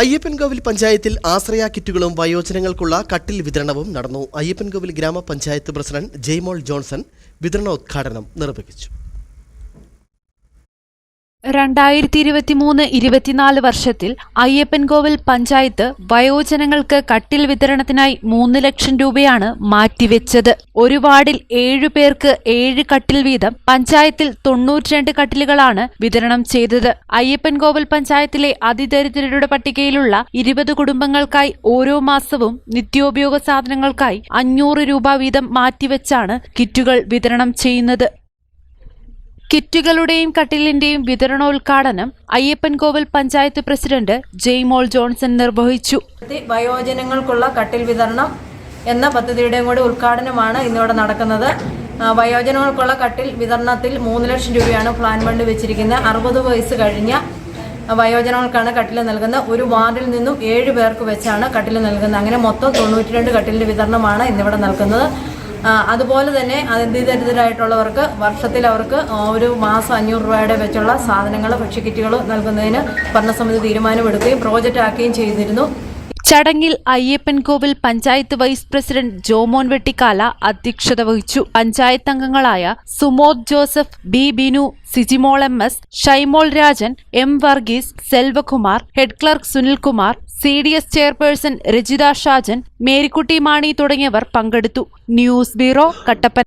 അയ്യപ്പൻകോവിൽ പഞ്ചായത്തിൽ ആശ്രയ കിറ്റുകളും വയോജനങ്ങൾക്കുള്ള കട്ടിൽ വിതരണവും നടന്നു. അയ്യപ്പൻകോവിൽ ഗ്രാമപഞ്ചായത്ത് പ്രസിഡന്റ് ജെയ്മോൾ ജോൺസൺ വിതരണോദ്ഘാടനം നിർവഹിച്ചു. രണ്ടായിരത്തി ഇരുപത്തി മൂന്ന് ഇരുപത്തിനാല് വർഷത്തിൽ അയ്യപ്പൻകോവിൽ പഞ്ചായത്ത് വയോജനങ്ങൾക്ക് കട്ടിൽ വിതരണത്തിനായി മൂന്ന് ലക്ഷം രൂപയാണ് മാറ്റിവെച്ചത്. ഒരു വാർഡിൽ ഏഴു പേർക്ക് ഏഴ് കട്ടിൽ വീതം പഞ്ചായത്തിൽ തൊണ്ണൂറ്റിരണ്ട് കട്ടിലുകളാണ് വിതരണം ചെയ്തത്. അയ്യപ്പൻകോവിൽ പഞ്ചായത്തിലെ അതിദരിദ്രരുടെ പട്ടികയിലുള്ള ഇരുപത് കുടുംബങ്ങൾക്കായി ഓരോ മാസവും നിത്യോപയോഗ സാധനങ്ങൾക്കായി അഞ്ഞൂറ് രൂപ വീതം മാറ്റിവെച്ചാണ് കിറ്റുകൾ വിതരണം ചെയ്യുന്നത്. കിറ്റുകളുടെയും കട്ടിലിന്റെയും വിതരണോദ്ഘാടനം അയ്യപ്പൻകോവിൽ പഞ്ചായത്ത് പ്രസിഡന്റ് ജെയ്മോൾ ജോൺസൺ നിർവഹിച്ചു. വയോജനങ്ങൾക്കുള്ള കട്ടിൽ വിതരണം എന്ന പദ്ധതിയുടെയും കൂടി ഉദ്ഘാടനമാണ് ഇന്നിവിടെ നടക്കുന്നത്. വയോജനങ്ങൾക്കുള്ള കട്ടിൽ വിതരണത്തിൽ മൂന്ന് ലക്ഷം രൂപയാണ് പ്ലാൻ ഫണ്ട് വെച്ചിരിക്കുന്നത്. അറുപത് വയസ്സ് കഴിഞ്ഞ വയോജനങ്ങൾക്കാണ് കട്ടിൽ നൽകുന്നത്. ഒരു വാർഡിൽ നിന്നും ഏഴ് പേർക്ക് വെച്ചാണ് കട്ടിൽ നൽകുന്നത്. അങ്ങനെ മൊത്തം തൊണ്ണൂറ്റിരണ്ട് കട്ടിലിന്റെ വിതരണമാണ് ഇന്നിവിടെ നൽകുന്നത്. അതുപോലെ തന്നെ അതിദരിദ്രരായിട്ടുള്ളവർക്ക് വർഷത്തിൽ അവർക്ക് ഒരു മാസം അഞ്ഞൂറ് രൂപയുടെ വെച്ചുള്ള സാധനങ്ങൾ ഭക്ഷ്യക്കിറ്റുകൾ നൽകുന്നതിന് ഭരണസമിതി തീരുമാനമെടുക്കുകയും പ്രോജക്റ്റ് ആക്കുകയും ചെയ്തിരുന്നു. ചടങ്ങിൽ അയ്യപ്പൻകോവിൽ പഞ്ചായത്ത് വൈസ് പ്രസിഡന്റ് ജോമോൻ വെട്ടിക്കാല അധ്യക്ഷത വഹിച്ചു. പഞ്ചായത്ത് അംഗങ്ങളായ Sumod Joseph B Binu Sijimol M S Shaimol Rajan M Varghese Selvakumar head clerk Sunilkumar C D S chairperson Rajitha Shajan Marykutty Mani തുടങ്ങിയവർ പങ്കെടുത്തു. News bureau Kattappana.